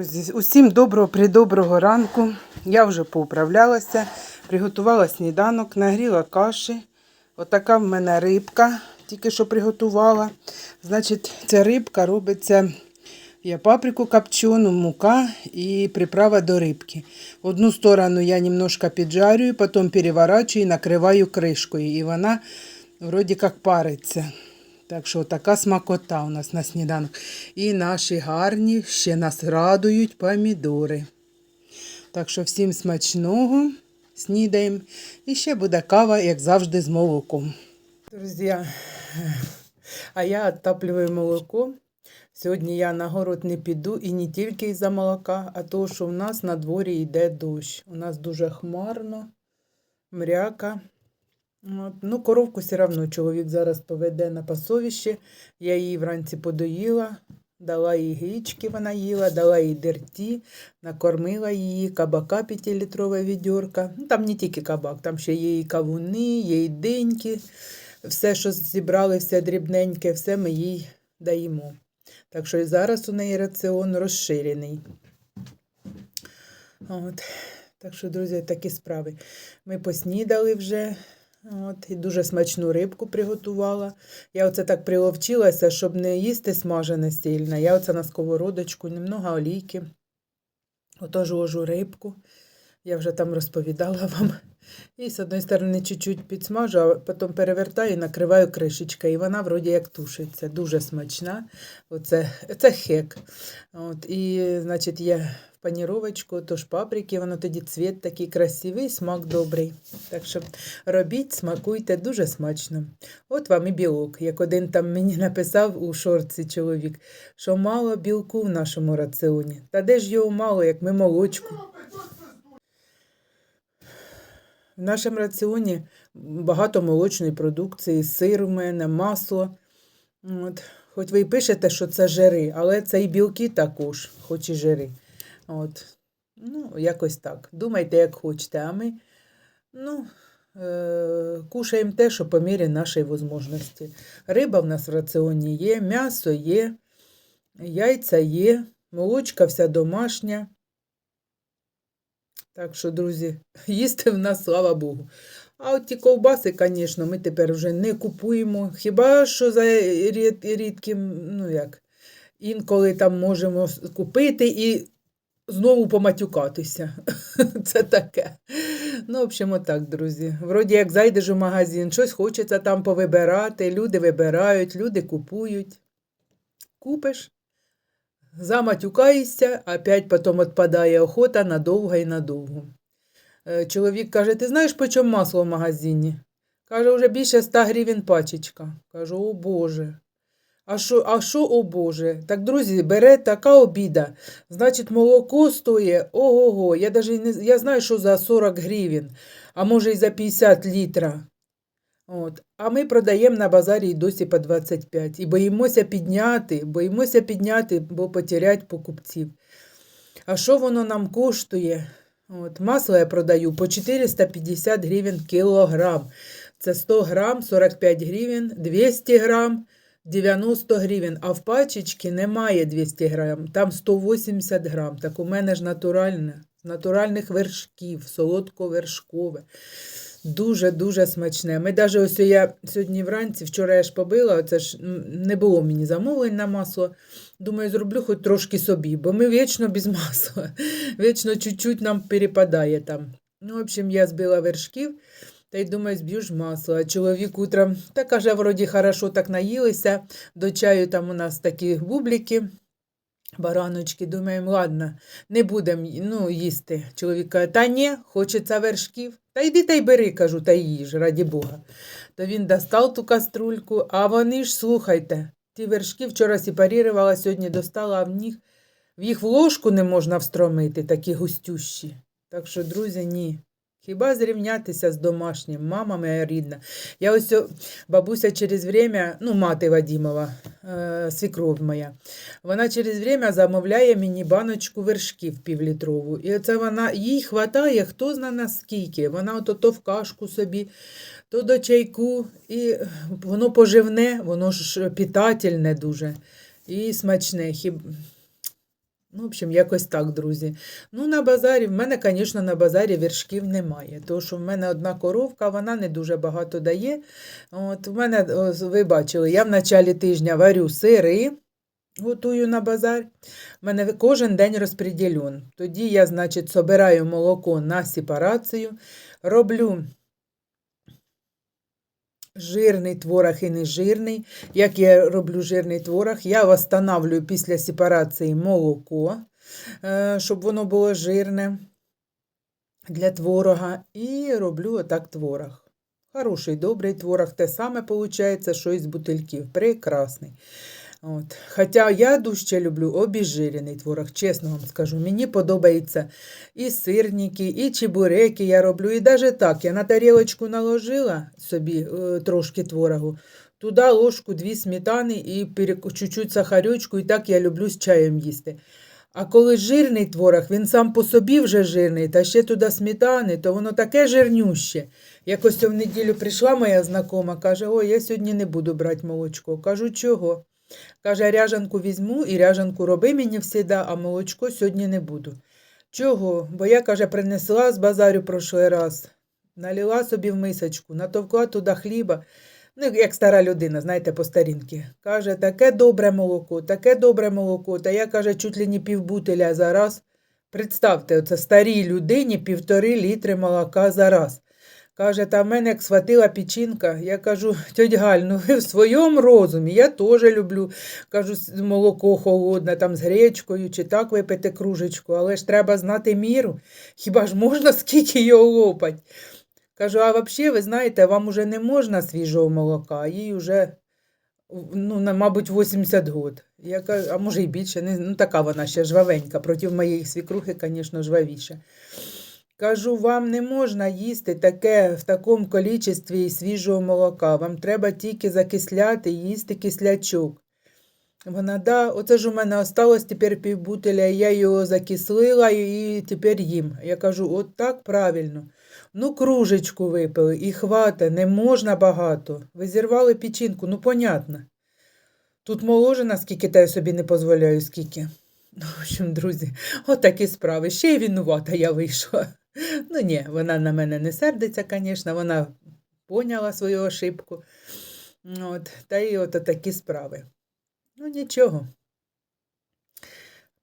Друзі, усім доброго придоброго ранку. Я вже поуправлялася, приготувала сніданок, нагріла каші. Отака в мене рибка, тільки що приготувала. Значить, ця рибка робиться. Я паприку копчену, мука і приправа до рибки. Одну сторону я немножко піджарюю, потім переворачую і накриваю кришкою. І вона вроді як париться. Так що така смакота у нас на сніданок. І наші гарні ще нас радують помідори. Так що всім смачного снідаємо. І ще буде кава, як завжди, з молоком. Друзі, а я відтаплюю молоко. Сьогодні я на город не піду і не тільки із-за молока, а то, що в нас на дворі йде дощ. У нас дуже хмарно, мряка. Ну, коровку все одно чоловік зараз поведе на пасовище. Я її вранці подоїла, дала їй грічки, вона їла, дала їй дерті, накормила її, кабака 5-літрове відьорка. Ну, там не тільки кабак, там ще є і кавуни, є і деньки. Все, що зібрали, все дрібненьке, все ми їй даємо. Так що і зараз у неї раціон розширений. От. Так що, друзі, такі справи. Ми поснідали вже. От, і дуже смачну рибку приготувала. Я оце так приловчилася, щоб не їсти смажене сильно. Я оце на сковородочку, немного олійки. Отож ложу рибку. Я вже там розповідала вам. І з одної сторони чуть-чуть підсмажу, а потім перевертаю і накриваю кришечкою. І вона вроді як тушиться. Дуже смачна. Оце, це хек. От, і, значить, в паніровочку, тож паприки, воно тоді цвіт такий красивий, смак добрий. Так що робіть, смакуйте, дуже смачно. От вам і білок. Як один там мені написав у шорці чоловік, що мало білку в нашому раціоні. Та де ж його мало, як ми молочку. В нашому раціоні багато молочної продукції, сир у мене, масло. От. Хоч ви і пишете, що це жири, але це і білки також, хоч і жири. От. Ну, якось так. Думайте, як хочете, а ми ну, е- кушаємо те, що по мірі нашої можливості. Риба в нас в раціоні є, м'ясо є, яйця є, молочка вся домашня. Так що, друзі, їсти в нас, слава Богу. А от ті ковбаси, звісно, ми тепер вже не купуємо. Хіба що за рід, рідким, ну як, інколи там можемо купити і знову поматюкатися. Це таке. Ну, в общем, отак, друзі. Вроді як зайдеш у магазин, щось хочеться там повибирати, люди вибирають, люди купують. Купиш, заматюкаєшся, опять потім відпадає охота надовго і надовго. Е, Чоловік каже: ти знаєш, по чому масло в магазині? Каже, вже більше 100 гривень пачечка. Кажу, о Боже. А що, а що, о Боже? Так, друзі, бере така обіда. Значить, молоко стоїть, ого-го, я даже не я знаю, що за 40 гривень, а може і за 50 літра. От. А ми продаємо на базарі і досі по 25. І боїмося підняти, боїмося підняти, бо потерять покупців. А що воно нам коштує? От, масло я продаю по 450 гривень кілограм. Це 100 грам 45 гривень, 200 грам 90 гривень. А в пачечці немає 200 грам, там 180 грам. Так у мене ж натуральне, натуральних вершків, солодко-вершкове. Дуже-дуже смачне. Ми навіть ось я сьогодні вранці, вчора я ж побила, оце ж не було мені замовлень на масло. Думаю, зроблю хоч трошки собі, бо ми вічно без масла. Вічно чуть-чуть нам перепадає там. Ну, в общем, я збила вершків та й думаю, зб'ю ж масло. А чоловік утром та каже, вроді хорошо так наїлися. До чаю там у нас такі бубліки. Бараночки, думаємо, ладно, не будемо ну, їсти. Чоловік каже, та ні, хочеться вершків. Та йди та й бери, кажу, та їж, раді Бога. То він достав ту каструльку, а вони ж, слухайте, ті вершки вчора сепарірувала, сьогодні достала, а в них в їх в ложку не можна встромити, такі густющі. Так що, друзі, ні. Хіба зрівнятися з домашнім, мама моя рідна. Я ось бабуся через время, ну, мати Вадімова, е, свікров моя, вона через время замовляє мені баночку вершків півлітрову. І це вона, їй хватає, хто зна наскільки. Вона ото то в кашку собі, то до чайку, і воно поживне, воно ж питательне дуже і смачне. Хіб... Ну, в общем, якось так, друзі. Ну, на базарі, в мене, звісно, на базарі вершків немає. Тому що в мене одна коровка, вона не дуже багато дає. От, в мене, ви бачили, я в началі тижня варю сири, готую на базар. У мене кожен день розподілен. Тоді я, значить, собираю молоко на сепарацію, роблю жирний творог і нежирний. Як я роблю жирний творог, я встановлюю після сепарації молоко, е, щоб воно було жирне для творога. І роблю отак творог. Хороший, добрий творог, те саме виходить, що із бутильків. Прекрасний. От. Хоча я дужче люблю обіжирений творог, чесно вам скажу. Мені подобається і сирники, і чебуреки я роблю. І навіть так, я на тарілочку наложила собі е, трошки творогу, туди ложку дві сметани і чуть-чуть сахарючку, і так я люблю з чаєм їсти. А коли жирний творог, він сам по собі вже жирний, та ще туди сметани, то воно таке жирнюще. Якось в неділю прийшла моя знакома, каже, ой, я сьогодні не буду брати молочко. Кажу, чого? Каже, ряжанку візьму і ряжанку роби мені всіда, а молочко сьогодні не буду. Чого? Бо я, каже, принесла з базарю прошлий раз, налила собі в мисочку, натовкла туди хліба. Ну, як стара людина, знаєте, по старінки. Каже, таке добре молоко, таке добре молоко. Та я, каже, чуть ли не півбутиля за раз. Представте, оце старій людині півтори літри молока за раз. Каже, та в мене як схватила печінка. Я кажу, тьоть Галь, ну ви в своєму розумі, я теж люблю. Кажу, молоко холодне, там з гречкою, чи так випити кружечку, але ж треба знати міру. Хіба ж можна скільки його лопать? Кажу, а взагалі, ви знаєте, вам уже не можна свіжого молока, їй вже, ну, мабуть, 80 год. Я кажу, а може і більше, ну така вона ще жвавенька, проти моєї свікрухи, звісно, жвавіша. Кажу, вам не можна їсти таке в такому кількості свіжого молока. Вам треба тільки закисляти, їсти кислячок. Вона, да, оце ж у мене осталось тепер півбутиля, і я його закислила і тепер їм. Я кажу, от так правильно. Ну, кружечку випили і хвата, не можна багато. Ви зірвали печінку, ну понятно. Тут моложена, скільки та я собі не дозволяю, скільки. Ну, в общем, друзі, отакі справи. Ще й винувата я вийшла. Ну ні, вона на мене не сердиться, звісно, вона поняла свою ошибку. От, та й от такі справи. Ну, нічого.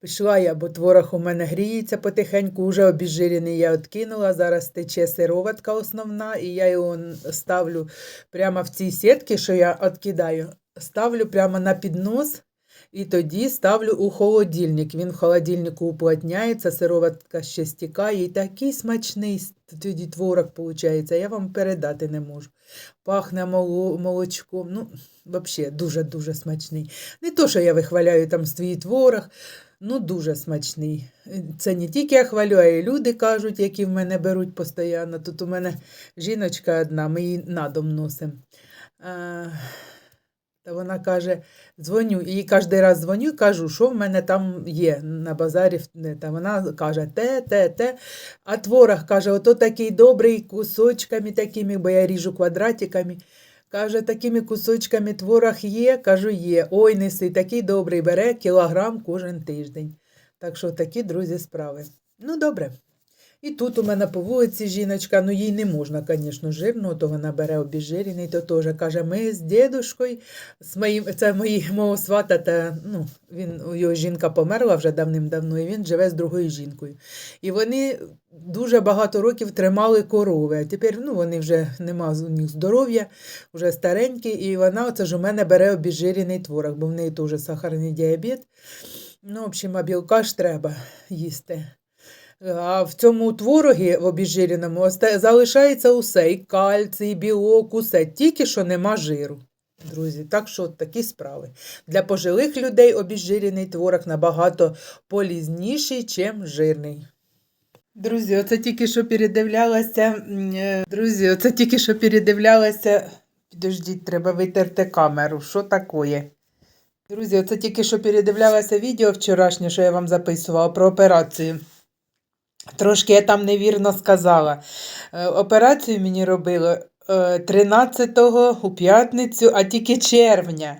Пішла я, бо творог у мене гріється потихеньку, вже обіжирений я відкинула. Зараз тече сироватка основна, і я його ставлю прямо в цій сітці, що я відкидаю, ставлю прямо на піднос. І тоді ставлю у холодильник. Він в холодильнику уплотняється, сироватка ще стікає. І такий смачний тоді творог виходить, я вам передати не можу. Пахне молочком. Ну, взагалі, дуже-дуже смачний. Не то, що я вихваляю там свій творог, ну дуже смачний. Це не тільки я хвалю, а й люди кажуть, які в мене беруть постійно. Тут у мене жіночка одна, ми її на дом носимо. Та вона каже, дзвоню, і кожен раз дзвоню кажу, що в мене там є на базарі. Та вона каже, те, те, те. А творог каже, ото такий добрий кусочками такими, бо я ріжу квадратиками. Каже, такими кусочками творог є, кажу, є. Ой, неси, такий добрий, бере кілограм кожен тиждень. Так що такі, друзі, справи. Ну, добре. І тут у мене по вулиці жіночка, ну їй не можна, звісно, жирного, то вона бере обіжирений, то теж каже, ми з дідушкою, з моїм, це мої, мого свата, та, ну, він, його жінка померла вже давним-давно, і він живе з другою жінкою. І вони дуже багато років тримали корови, а тепер ну, вони вже нема у них здоров'я, вже старенькі, і вона оце ж у мене бере обіжирений творог, бо в неї теж сахарний діабет. Ну, в общем, а білка ж треба їсти. А в цьому творогі в обіжиреному залишається усе, і кальцій, і білок, усе, тільки що нема жиру. Друзі, так що от такі справи. Для пожилих людей обіжирений творог набагато полізніший, чим жирний. Друзі, оце тільки що передивлялася. е, Друзі, оце тільки що передивлялася. Підождіть, треба витерти камеру. Що таке? Друзі, оце тільки що передивлялася відео вчорашнє, що я вам записувала про операцію. Трошки я там невірно сказала. Е, Операцію мені робили е, 13-го у п'ятницю, а тільки червня.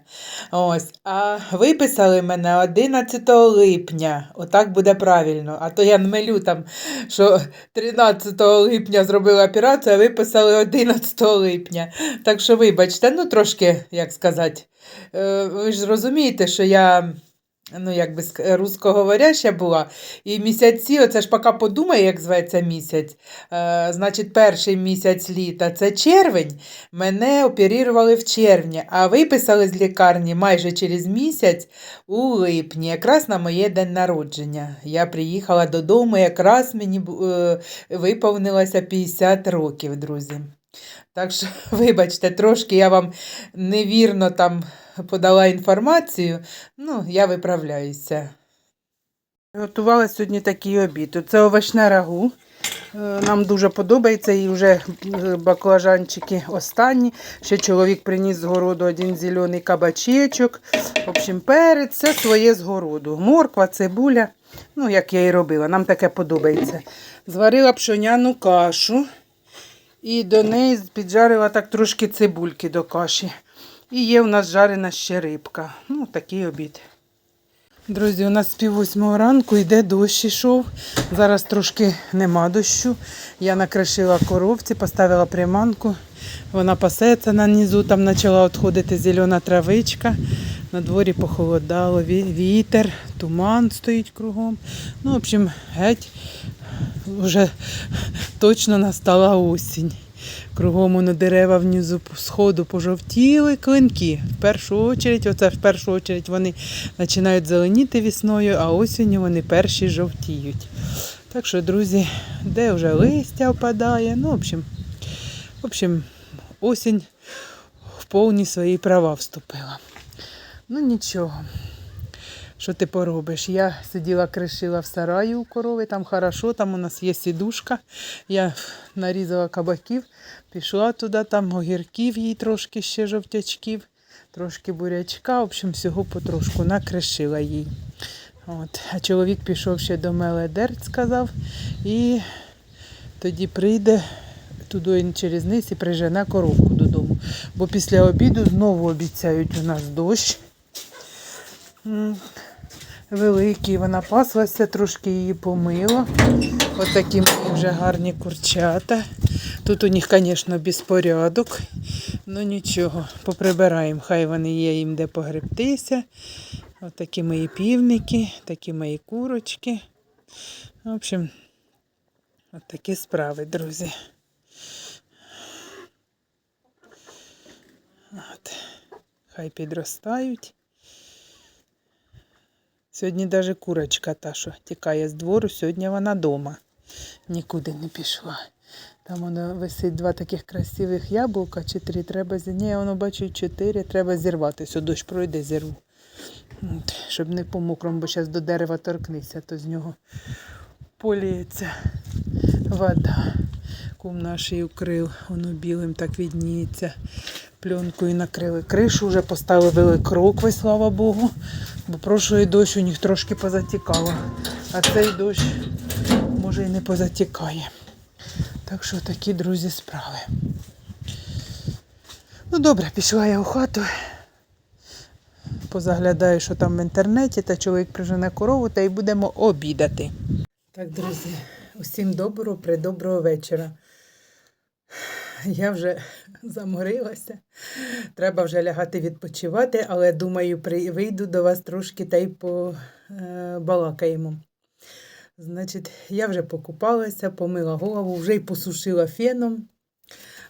Ось. А виписали мене 11 липня. Отак буде правильно. А то я милю там, що 13 липня зробила операцію, а виписали 11 липня. Так що, вибачте, ну трошки, як сказати, е, ви ж розумієте, що я. Ну, якби ск- русскоговоряща була. І місяці, оце ж поки подумає, як зветься місяць. Е, значить, перший місяць літа це червень. Мене оперували в червні, а виписали з лікарні майже через місяць у липні, якраз на моє день народження. Я приїхала додому, якраз мені е, виповнилося 50 років, друзі. Так що, вибачте, трошки я вам невірно там подала інформацію. Ну, я виправляюся. Готувала сьогодні такий обід. Це овочне рагу. Е, Нам дуже подобається і вже е, баклажанчики останні. Ще чоловік приніс з городу один зелений кабачечок. В общем, перець, все своє з городу. Морква, цибуля. Ну, як я і робила, нам таке подобається. Зварила пшоняну кашу і до неї піджарила так трошки цибульки до каші. І є у нас жарена ще рибка. Ну, такий обід. Друзі, у нас з пів восьмого ранку йде дощ ішов. Зараз трошки нема дощу. Я накришила коровці, поставила приманку. Вона пасеться на низу, там почала відходити зелена травичка. На дворі похолодало, вітер, туман стоїть кругом. Ну, в общем, геть вже точно настала осінь. Кругом на дерева внизу сходу пожовтіли клинки. В першу очередь, оце в першу очередь вони починають зеленіти весною, а осінню вони перші жовтіють. Так що, друзі, де вже листя впадає. Ну, в общем, в общем, осінь в повні свої права вступила. Ну нічого. Що ти поробиш? Я сиділа, кришила в сараї у корови, там хорошо, там у нас є сідушка. Я нарізала кабаків, пішла туди, там огірків їй трошки ще жовтячків, трошки бурячка, в общем, всього потрошку накришила їй. От. А чоловік пішов ще до Меледерць, сказав, і тоді прийде туди через низ і прижене коровку додому. Бо після обіду знову обіцяють у нас дощ. Великий, вона паслася, трошки її помила. Отакі мої вже гарні курчата. Тут у них, звісно, безпорядок. Ну нічого, поприбираємо. Хай вони є їм де погребтися. Отакі мої півники, такі мої курочки. В общем, от такі справи, друзі. От. Хай підростають. Сьогодні навіть курочка та, що тікає з двору, сьогодні вона вдома. Нікуди не пішла. Там воно висить два таких красивих яблука, чи три треба зі. Ні, воно бачу чотири, треба зірвати. Все, дощ пройде, зірву. Щоб не по мокрому, бо зараз до дерева торкнися, то з нього поліється вода. Кум наш і укрив, воно білим так відніється. Пленкою накрили кришу, вже поставили крокви, слава Богу. Бо прошлий дощ у них трошки позатікало. А цей дощ може і не позатікає. Так що такі, друзі, справи. Ну добре, пішла я у хату. Позаглядаю, що там в інтернеті, та чоловік прижене корову, та й будемо обідати. Так, друзі, усім доброго, придоброго вечора. Я вже заморилася. Треба вже лягати відпочивати, але думаю, вийду до вас трошки та й побалакаємо. Значить, я вже покупалася, помила голову, вже й посушила феном.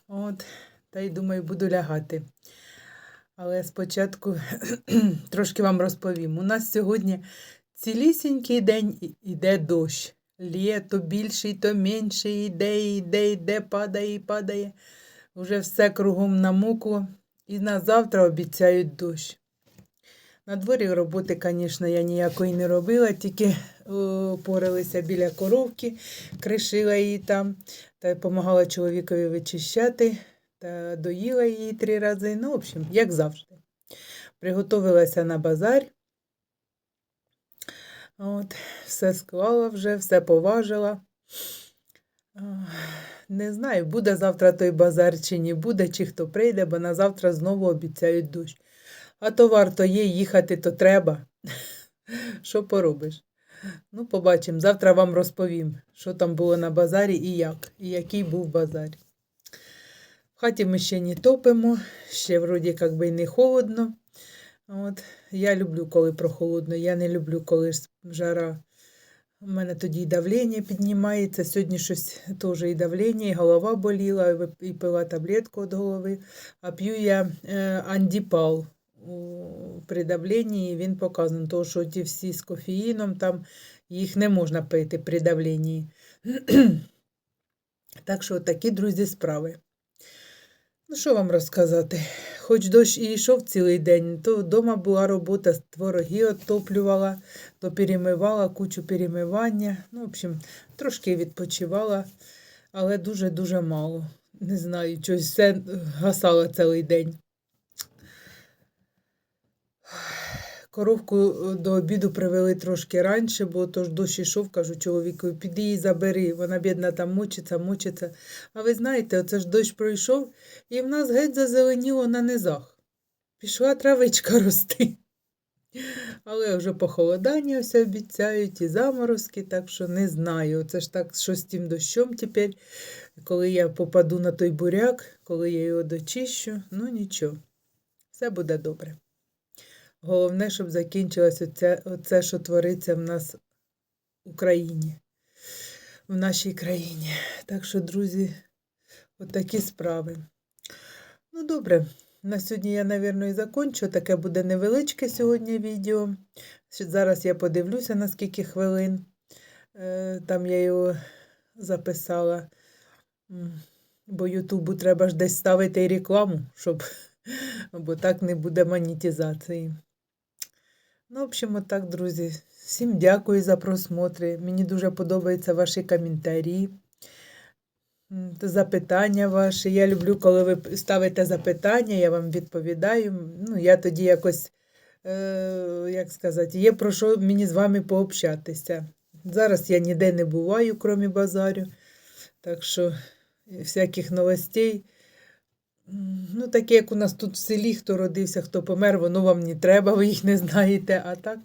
От, та й думаю, буду лягати. Але спочатку трошки вам розповім. У нас сьогодні цілісінький день іде дощ. Лє то більший, то менший, іде, іде, іде, падає падає. Уже все кругом намокло. І на завтра обіцяють дощ. На дворі роботи, звісно, я ніякої не робила, тільки о, поралися біля коровки, кришила її там та допомагала чоловікові вичищати та доїла її три рази. Ну, в общем, як завжди. Приготувалася на базар. От, все склала вже, все поважила. Не знаю, буде завтра той базар чи не буде, чи хто прийде, бо на завтра знову обіцяють дощ. А то варто є, їхати то треба. Що поробиш? Ну, побачимо. Завтра вам розповім, що там було на базарі і як, і який був базар. В хаті ми ще не топимо, ще вроді як би не холодно. От. Я люблю, коли прохолодно, я не люблю, коли жара. У мене тоді і давлення піднімається. Сьогодні щось теж і давлення, і голова боліла, і пила таблетку від голови. А п'ю я е, андіпал при давленні, і він показаний, тому що ті всі з кофеїном, там їх не можна пити при давленні. так що такі, друзі, справи. Ну, що вам розказати? Хоч дощ і йшов цілий день, то вдома була робота, твороги оттоплювала, то перемивала, кучу перемивання. Ну, в общем, трошки відпочивала, але дуже-дуже мало. Не знаю, щось все гасало цілий день. Коровку е, до обіду привели трошки раніше, бо то ж дощ ішов, кажу чоловікові, піди її забери. Вона бідна там мучиться, мучиться. А ви знаєте, оце ж дощ пройшов, і в нас геть зазеленіло на низах. Пішла травичка рости. Але вже похолодання ось обіцяють і заморозки, так що не знаю. Це ж так, що з тим дощом тепер, коли я попаду на той буряк, коли я його дочищу, ну нічого, все буде добре. Головне, щоб закінчилось оце, оце, що твориться в нас в Україні, в нашій країні. Так що, друзі, отакі справи. Ну, добре. На сьогодні я, мабуть, і закончу. Таке буде невеличке сьогодні відео. Зараз я подивлюся, на скільки хвилин. Е, Там я його записала. Бо Ютубу треба ж десь ставити і рекламу, щоб, бо так не буде монетизації. Ну, в общем, отак, друзі. Всім дякую за просмотри. Мені дуже подобаються ваші коментарі, запитання ваші. Я люблю, коли ви ставите запитання, я вам відповідаю. Ну, я тоді якось, е, як сказати, є про що мені з вами пообщатися. Зараз я ніде не буваю, крім базарю. Так що е, всяких новостей. Ну, таке, як у нас тут в селі, хто родився, хто помер, воно вам не треба, ви їх не знаєте. А так,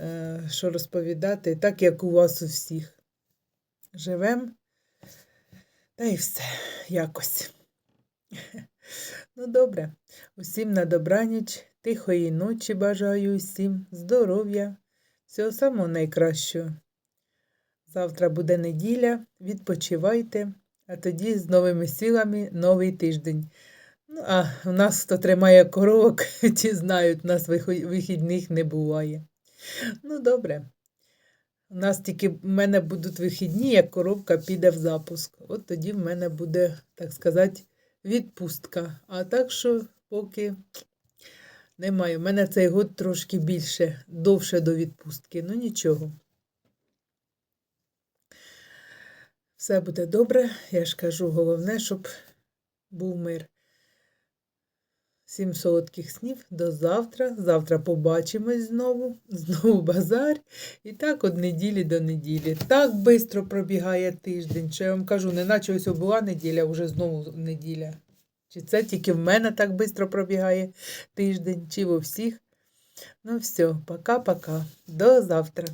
е, що розповідати, так як у вас у всіх. Живем. Та й все, якось. Ну, добре. Усім на добраніч, тихої ночі бажаю усім, здоров'я, всього самого найкращого. Завтра буде неділя, відпочивайте, а тоді з новими силами новий тиждень. Ну, а в нас, хто тримає коровок, ті знають, у нас вихідних не буває. Ну, добре. У нас тільки в мене будуть вихідні, як коровка піде в запуск. От тоді в мене буде, так сказати, відпустка. А так що поки немає. У мене цей год трошки більше, довше до відпустки. Ну нічого. Все буде добре. Я ж кажу, головне, щоб був мир. Всім солодких снів. До завтра. Завтра побачимось знову. Знову базар. І так від неділі до неділі. Так швидко пробігає тиждень. Що я вам кажу, не наче ось була неділя, вже знову неділя. Чи це тільки в мене так швидко пробігає тиждень, чи во всіх. Ну все, пока-пока. До завтра.